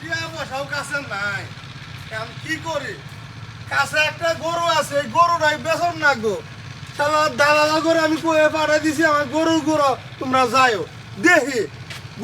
টিয়া পয়সাও কাছে নাই? এখন কি করি? কাছে একটা গরু আছে গরুটাই বেসন না গো। তাহলে দালালা করে আমি কয়ে পাঠাই দিছি আমার গরুর গরু তোমরা যাইও। দেখি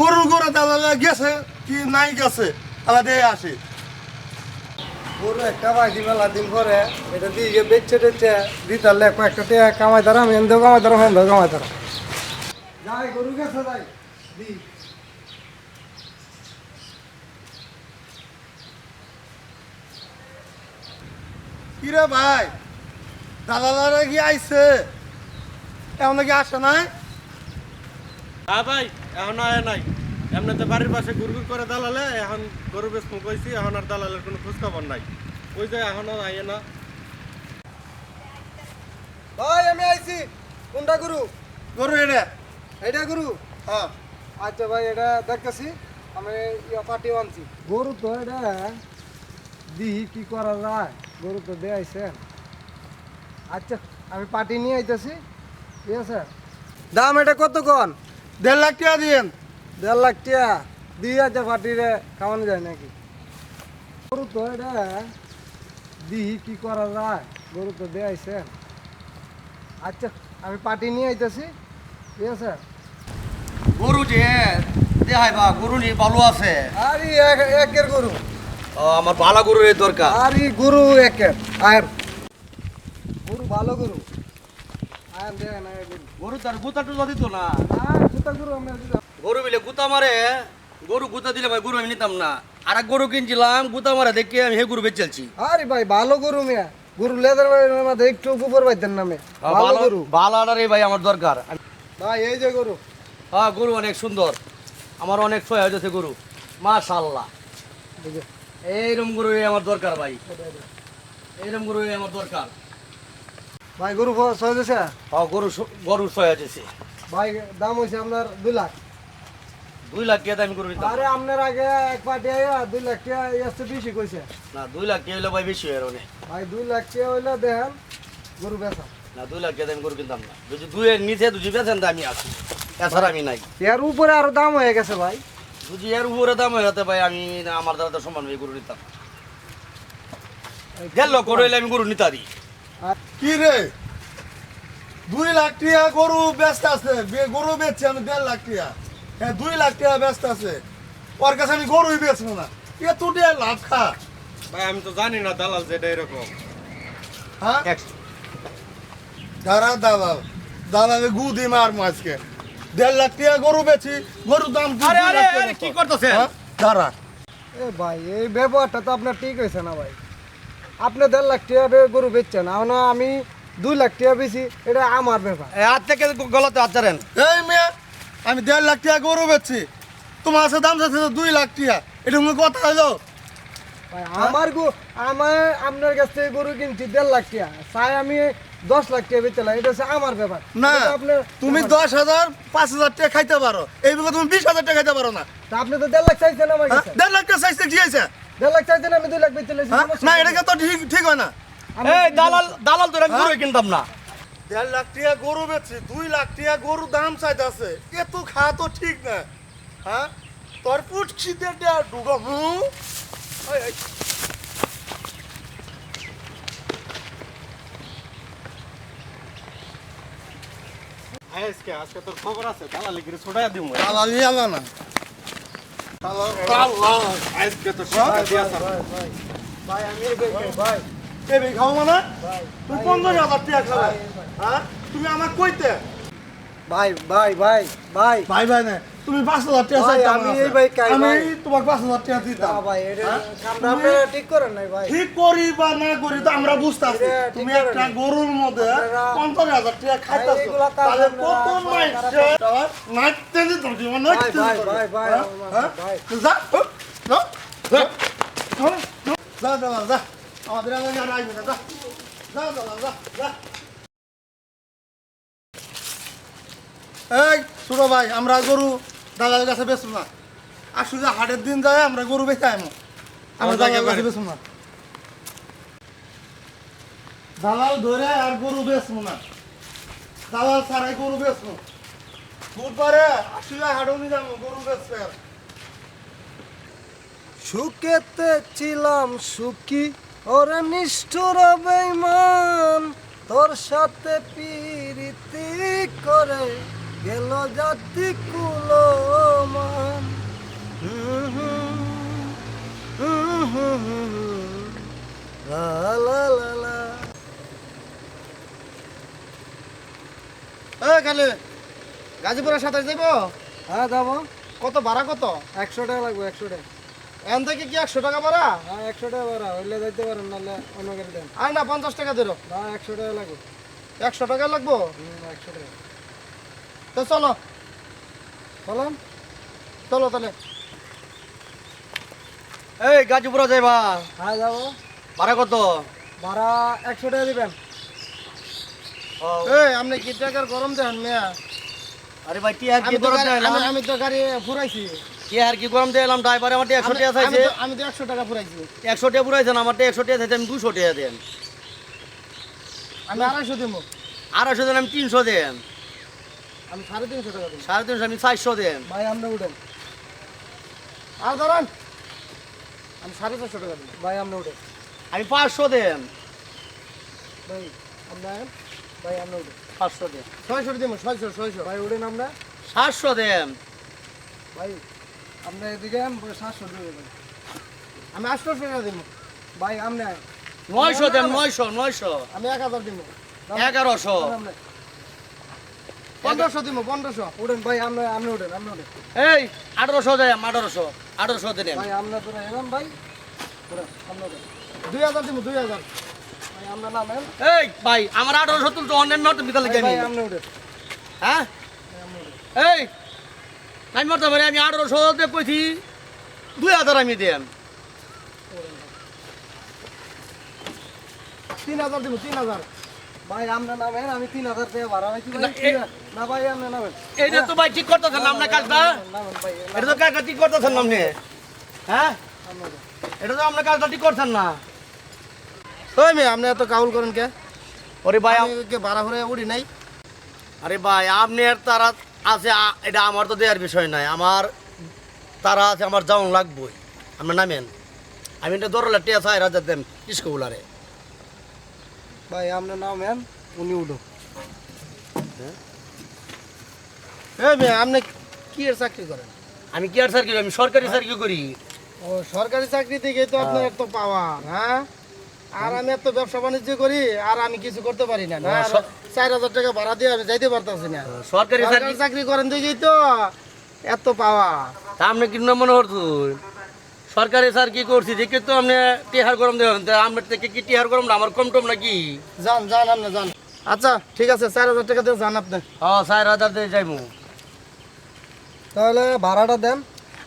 গরুর দালালা গেছে কি নাই গেছে? তাহলে দিয়ে আসি। গরু একটা বাকি মেলা দিন পরে এটা দিয়ে বেচছে টেচছে টাকা কামাই আমি এনদেও কামাই ধরা। যাই গরু গেছে যাই। দি। কিরে ভাই? দালালারা কি আইছে? এমন কি আসে নাই? হ্যাঁ ভাই এখন আয় নাই। এমনিতে বাড়ির পাশে গুড়গুড় করে দালালে এখন গরু বেশ কইছি এখন আর দালালের কোনো খোঁজ খবর নাই। ওই যে এখনও আইয়ে না। ভাই আমি আইছি। কোনটা গরু? গরু এটা। এটা গরু? হ্যাঁ। আচ্ছা ভাই এটা দেখতেছি। আমি ইয়া পাটি আনছি। গরু তো এটা দিহি কি করা যায়। গরু তো দেয়াইছে। আচ্ছা আমি পাটি নিয়ে আইতেছি। ঠিক আছে? দাম এটা কত কন? দেড় লাখ টাকা দিয়েন। দেড় লাখ টাকা? দিয়ে আছে পাটিরে খাওয়ানো যায় নাকি? গরু তো এটা দিহি কি করা যায়? গরু তো দেয়াইছে। আচ্ছা আমি পাটি নিয়ে আইতেছি। ঠিক আছে? গরু যে দেখাই বা গরু নি ভালো আছে। আরে এক- একের গরু। আমার ভালো গরুর দরকার। আরে গরু একের আয়ের। গরু ভালো গরু। আয়ের দেখেন আয়ের গরু তার গুতা টুতা দিত না। আর কোথা গরু আমরা দিলাম। গরু বিলে গুতা মারে গরু গুতা দিলে ভাই গরু আমি নিতাম না। আর এক গরু কিনছিলাম গুতা মারে দেখে আমি হে গরু বেচেছি আরে ভাই ভালো গরু মিয়া। গরু লেদার বাড়ির মধ্যে একটু উপর পাইতেন নামে ভালো গরু। ভালো রে ভাই আমার দরকার। ভাই এই যে গরু। হ্যাঁ গরু অনেক সুন্দর। আমার অনেক সহায় হয়েছে গরু। মাশাল্লাহ যে, এইরকম গরু আমার দরকার ভাই। এইরকম গরু আমার দরকার। ভাই গরু সহজেছে হ্যাঁ গরু গরু সহায় হয়েছে ভাই দাম হয়েছে আপনার দুই লাখ। দুই লাখ টাকা গরু নিতাম। আরে আপনার আগে এক পার্টি আইয়া দুই লাখ টাকা আসতে বেশি কইছে। না দুই লাখ টাকা হইলে ভাই বেশি হয়ে অনেক ভাই দুই লাখ টাকা হইলে দেখেন গরু বেচা। না দুই লাখ টাকা আমি গরু কিনতাম না। যদি দুইয়ের নিচে দুজি বেছেন তো আমি আছি। এছাড়া আমি নাই। এর উপরে আরও দাম হয়ে গেছে ভাই। যদি এর উপরে দাম হয়ে যেতে ভাই আমি আমার দ্বারা তো সমান ভাই গরু নিতাম। গেল গরু হইলে আমি গরু নিতারি কি রে? দুই লাখ টাকা গরু ব্যস্ত আছে গরু বেচছি আমি দেড় লাখ টাকা হ্যাঁ দুই লাখ টাকা ব্যস্ত আছে। ওর কাছে আমি গরুই বেচবো না। এ তুই দেড় লাভ খা। ভাই আমি তো জানি না দালাল যেটা এরকম। হ্যাঁ? দাঁড়া দালাল। দালালে গু দি মার আজকে। দেড় লাখ টাকা গরু বেচি গরুর দাম আরে আরে আরে কি। করতেছেন? হ্যাঁ? দাঁড়া। এ ভাই এই ব্যবহারটা তো আপনার ঠিক হয়েছে না ভাই। আপনি দেড় লাখ টাকা বে- গরু বেচছেন এখন আমি দুই লাখ টাকা বেশি এটা আমার ব্যাপার। এ হাত থেকে গলাতে হাত ধরেন। এই মেয়ে আমি দেড় লাখ টাকা গরু বেচছি তোমার কাছে দাম চাচ্ছে তো দুই লাখ টাকা এটা কোনো কথা হলো ভাই আমার গো আমার আপনার কাছ থেকে গরু কিনছি দেড় লাখ টাকা। চাই আমি দশ লাখ টাকা বেচলাম এটা হচ্ছে আমার ব্যাপার। না তুমি দশ হাজার পাঁচ হাজার টাকা খাইতে পারো। এই বিগত তুমি বিশ হাজার টাকা খাইতে পারো না। তা আপনি তো দেড় লাখ চাইছেন আমার হ্যাঁ? কাছে দেড় লাখ টাকা সাইজ কি আছে দেড় লাখ চাইছেন আমি দুই লাখ বেচলাম হ্যাঁ? না এটা তো ঠিক ঠিক হয় না। এই দালাল দালাল তো গরু কিনতাম না। দেড় লাখ টাকা গরু বেচছি দুই লাখ টাকা গরু দাম চাইতেছে। এ তো খাওয়া তো ঠিক না। হ্যাঁ? তোর পুট খিদে ডুগো হু আজকে আজকে তোর খবর আছে? দালালি ছোটাই দালালি আলা না। আজকে তো দিয়া ভাই আমি ভাই ভাই। মানে? তুই পনেরো হাজার টাকা খাবে। হ্যাঁ? তুমি আমার কইতে? ভাই ভাই ভাই ভাই ভাই ভাই না তুমি পাঁচ হাজার টাকা ভাই, আমি এই ভাই খাই, আমি তোমাকে পাঁচ হাজার টাকা দিতাম ভাই এটা হ্যাঁ? আপনারা ঠিক করেন নাই ভাই ঠিক করি বা না করি তো আমরা বুঝতেছি তুমি একটা গরুর মধ্যে পঞ্চাশ হাজার টাকা খাইতেছো তাহলে কত মাইছে নাচতে দিত জীবন নাচতে ভাই, ভাই, ভাই, হ্যাঁ? ভাই, হ্যাঁ? যা, যা, যা, যা, যা। আমাদের আর আসবে না, যা। যা, যা, যা, যা, যা। এই ছোট ভাই আমরা গরু দাদার কাছে বেচবো না। আসু যে হাটের দিন যায় আমরা গরু বেচে আইমো। আমরা দাদার কাছে। না। দালাল ধরে আর গরু বেচবো না। দালাল ছাড়াই গরু বেচবো। বুধবারে আসু যে হাটও নিয়ে যাব গরু বেচবে আর। সুখেতে ছিলাম সুখী ওরে নিষ্ঠুর বেইমান তোর সাথে পিরিতি করে গেল জাতি কুলমান। লা লা লা লা এ কালে গাজীপুরের সাথে যাইব হ্যাঁ যাব। কত ভাড়া কত? একশো টাকা লাগবে একশো টাকা। এখান থেকে কি একশো টাকা ভাড়া? হ্যাঁ একশো টাকা ভাড়া হইলে যাইতে পারেন নাহলে অন্য গাড়ি দেন। আর না পঞ্চাশ টাকা দিল না একশো টাকা লাগবে। একশো টাকা লাগবো? একশো টাকা। তো চলো। চলো তাহলে। এই গাজীপুরে যাইবা। হ্যাঁ যাব। ভাড়া কত? ভাড়া একশো টাকা দিবেন। এই আপনি কি টাকার গরম দেন মেয়া? আরে ভাই কি গরম দেন আমি তো গাড়ি ফুরাইছি কি আর কি গরম দিলাম ড্রাইভার আমার একশো টাকা চাইছে। আমি তো একশো টাকা ফুরাইছি একশো টাকা ফুরাইছেন আমার একশো টাকা চাইছে আমি দুশো টাকা দেন। আমি আড়াইশো দিব আড়াইশো দেন আমি তিনশো দেন। আমি সাড়ে তিনশো টাকা দিব সাড়ে তিনশো আমি চারশো দেন। ভাই আমরা উঠেন। আর ধরেন আমি সাড়ে চারশো টাকা দিব ভাই আমরা উঠেন। আমি পাঁচশো দেন। ভাই আয়েন। ভাই আমরা উঠেন। পাঁচশো দেন। ছয়শো দিব ছয়শো ছয়শো। ভাই উঠেন আমরা। সাতশো দেন। ভাই আমরা এদিকে সাতশো দিয়ে দেবেন। আমি আটশোশো টাকা দিব। ভাই আয়েন। নয়শো দেন নয়শো নয়শো। আমি এক হাজার দিব। এগারোশো। পনেরোশো দিব পনেরোশো। উঠেন ভাই আমরা উঠেন এই আঠারোশো দেন আঠারোশো। আঠারোশো দেন। ভাই আমরা তোরা এলাম ভাই। দুই হাজার দিব দুই হাজার। এই ভাই আমার আঠারোশো তুলছো অন্যান্য বিকালে গেমি হ্যাঁ? এই আমি মতো পারি আমি আঠারোশো দিয়ে কইছি দুই হাজার আমি দেন। তিন হাজার দিব তিন হাজার। ভাই আমরা নামেন আমি তিন হাজার টাকা ভাড়া হয়েছি না, ভাই এ- না ভাই আমরা নামেন। এইটা তো ভাই ঠিক করতেছেন না আপনার কাজটা? এটা তো কাজটা ঠিক করতেছেন না আপনি? হ্যাঁ? আমরা এটা তো আপনার কাজটা ঠিক করছেন না। ওই মেয়ে আপনি এত কাউল করেন কে? ওরে ভাই আমি ভাড়া উড়ি নাই। আরে ভাই আপনার তারা আছে এটা আমার তো দেওয়ার বিষয় নাই। আমার তারা আছে আমার যাওয়ান লাগবই। আমরা নামেন। আমি এটা দরলে টিয়া চাই রাজা দেন স্কুলারে ভাই আমরা নামেন উনি উঠো মেয়ে আপনি কি এর চাকরি করেন? আমি কি আর কি আমি সরকারি কি করি। ও সরকারি চাকরি থেকে তো আপনার এত পাওয়ার হ্যাঁ? আর আমি এত ব্যবসা বাণিজ্য করি আর আমি কিছু করতে পারি না না? চার হাজার টাকা ভাড়া দিয়ে আমি যাইতে পারতাছি না। সরকারি চাকরি করেন দেখেই তো এত পাওয়া তা আপনি কি না মনে করতো সরকারি স্যার কি করছি? দেখে তো আপনি টিহার গরম দেবেন আপনার থেকে কি টিহার গরম না? আমার কম টম নাকি? যান যান আপনি যান। আচ্ছা ঠিক আছে চার হাজার টাকা দিয়ে যান আপনি। ও চার হাজার দিয়ে যাইবো তাহলে ভাড়াটা দেন।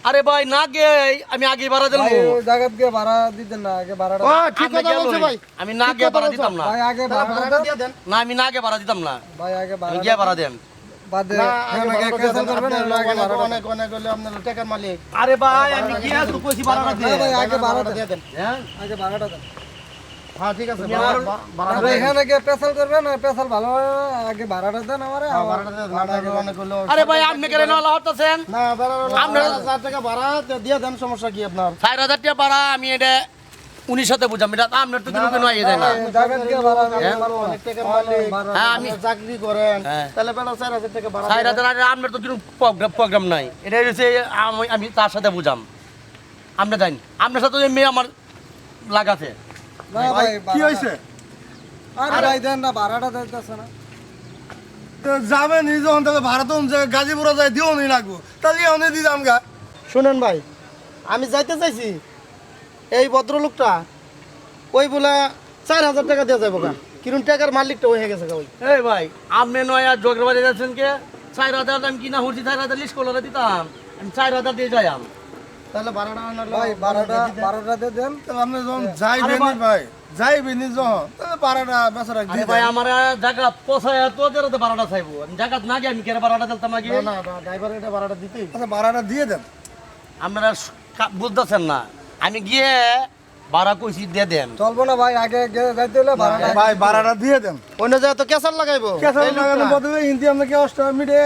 আরে ভাই না গে আমি আগে বাড়া দিলাম জায়গাত গিয়ে ভাড়া দিতেন না আগে ভাড়াটা ও ঠিক কথা বলছো ভাই। আমি না গে বাড়া দিতাম না। ভাই আগে ভাড়াটা দিয়ে দেন। না আমি না গে ভাড়া দিতাম না। ভাই আগে ভাড়া গিয়ে বাড়া দেন। আরে ভাই আমি কি কইছি আগে দিয়ে দেন। হ্যাঁ আগে দেন। হ্যাঁ ঠিক আছে। এখানে গিয়ে পেশাল করবেন পেশাল ভালো আগে ভাড়াটা দেন আমার। আরে ভাই আপনি কেন হতেছেন না ভাড়া আপনার- হাজার টাকা ভাড়া দিয়ে দেন সমস্যা কি আপনার? চার হাজার টাকা বাড়া আমি এটা উনিশ সাথে বুঝাম এটা আপনার তো কিন্তু নয় যায় না হ্যাঁ, হ্যাঁ আমি চাকরি করেন হ্যাঁ। তাহলে বেলা চার হাজার টাকা ভাড়া চার হাজার আপনার তো কিন্তু প্রোগ্রাম প্রোগ্রাম নাই। এটা হচ্ছে আমি আমি তার সাথে বুঝাম। আপনি জানি আপনার সাথে মেয়ে আমার লাগাছে। কি হয়েছে? আরে ভাই দেন না ভাড়াটা দিতেছে না। তো যাবেন এই যখন তাহলে ভাড়া তো গাজীপুরে যাই দিও নি লাগবো। তাহলে অনে দিতাম গা। শুনেন ভাই আমি যাইতে চাইছি এই ভদ্রলোকটা ওই বলে চার হাজার টাকা দিয়ে যাব গা। কিরম টাকার মালিকটা ওই হয়ে গেছে ওই। এই ভাই আপনি নয় আর বাড়ি যাচ্ছেন কে? চার হাজার আমি কিনা হচ্ছি চার হাজার লিস্ট করে দিতাম। আমি চার হাজার দিয়ে যাইম তাহলে ভাড়াটা আনার ভাই ভাড়াটা ভাড়াটা দিয়ে দেন। আপনি যখন যাইবেন ভাই। যাইবেন যখন তাহলে ভাড়াটা বেচারা আরে ভাই আমার জায়গা পোষায় তো যেতে ভাড়াটা চাইব। আমি জায়গা না গিয়ে আমি কেন ভাড়াটা দিতাম আগে? না না ড্রাইভার এটা ভাড়াটা দিতেই। আচ্ছা ভাড়াটা দিয়ে দেন। আপনারা বুঝতেছেন না। আমি গিয়ে ভাড়া কইছি দিয়ে দেন। চলবো না ভাই আগে গে- যাইতে হলে ভাড়াটা ভাই ভাড়াটা দিয়ে দেন। অন্য জায়গায় তো ক্যাসার লাগাইবো। ক্যাসার লাগানোর বদলে হিন্দি আপনাকে মিটে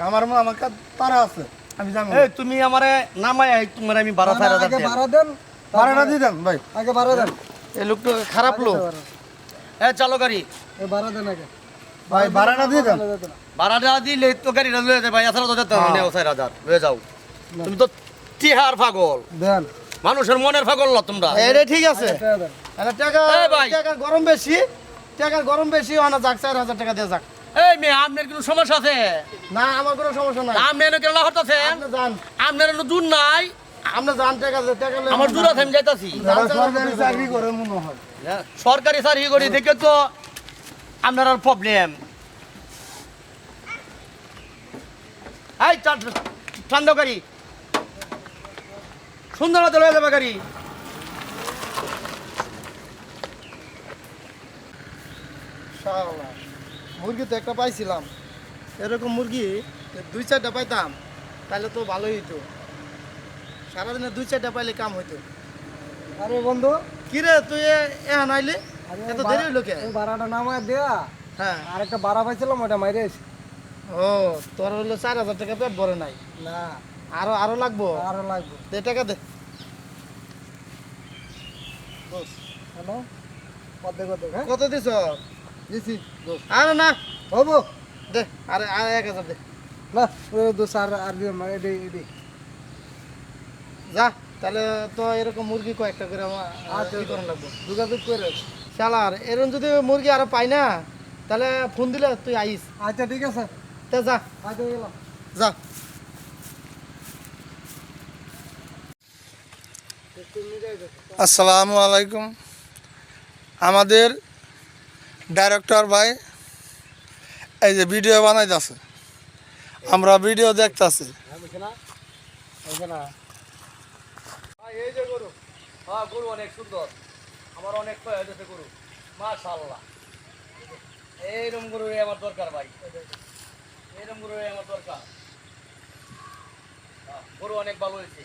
আমার আমার কাছে তারা আছে আমি যাব এই তুমি আমারে নামাই তোমার আমি বারো চার হাজার আগে। ভাড়া দেন ভাড়াটা দিয়ে দেন ভাই। আগে ভাড়া দেন। এই লোকটা খারাপ লোক। ভাড়া। হ্যাঁ চালো গাড়ি। এই ভাড়া দেন আগে। ভাই ভাড়াটা দিয়ে দেন। ভাড়া। ভাড়াটা দিলে তো গাড়িটা লয়ে যাবে ভাই। এছাড়া তো যেতে হবে না চার হাজার লয়ে যাও। তুমি তো টিহার পাগল। দেন। মানুষের মনের পাগল না তোমরা এটা ঠিক আছে। টাকা টাকা এই ভাই। টাকার গরম বেশি টাকার গরম বেশি হয় না যাক চার হাজার টাকা দিয়ে যাক। এই মেয়ে আপনার কোনো সমস্যা আছে? না আমার কোনো সমস্যা নাই। আপনি এনে কেন হতাছেন আপনি যান। আপনার এনে দূর নাই? আপনি যান টাকা টাকা আমার দূর আছে আমি যাইতাছি। সরকারি চাকরি করে মনে হয় সরকারি চাকরি করি দেখে তো আপনার আর প্রবলেম এই ঠান্ডা গাড়ি সুন্দর মতো লয়ে যাবে গাড়ি। মুরগি তো একটা পাইছিলাম। এরকম মুরগি দুই চারটা পাইতাম তাহলে তো ভালোই হইতো। সারাদিনে দুই চারটা পাইলে কাম হইতো। আরে বন্ধু কিরে তুই এ- এখন আইলি? আরে এত দেরি হইল কে? ভাড়াটা নামায় দেয়া। হ্যাঁ। আর একটা ভাড়া পাইছিলাম ওটা মাইরে ও তোর হলো চার হাজার টাকা পেট ভরে নাই। না। আরও আরও লাগবো? আরও লাগবো। দে টাকা দে। হ্যালো অর্ধেক অর্ধেক হ্যাঁ? কত দিছ? দিছি। আরে না। হব? দে আরে আরে এক হাজার দে। না দোষ আর আর দিও না এডি এডি যা তাহলে তো এরকম মুরগি কয়েকটা করে আমার আচ্ছা। লাগবো? যোগাযোগ করে শালার এরকম যদি মুরগি আরও পাই না তাহলে ফোন দিলে তুই আইস। আচ্ছা ঠিক আছে। তে যা। আচ্ছা গেলাম। যা। আসসালামু আলাইকুম। আমাদের ডাইরেক্টর ভাই এই যে ভিডিও বানাইতেছে। আমরা ভিডিও দেখতেছি। হ্যাঁ গরু অনেক সুন্দর। আমার গরু। এইরকম গরু আমার দরকার ভাই। এইরকম গরু আমার দরকার। হ্যাঁ, গরু অনেক ভালো হয়েছে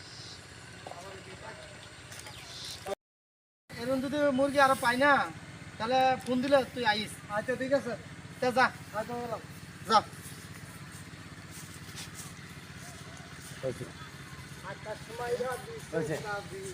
এরকম যদি মুরগি আরও পাই না তাহলে ফোন দিলে তুই আইস। আচ্ছা ঠিক আছে। তে যা আচ্ছা যা। সময়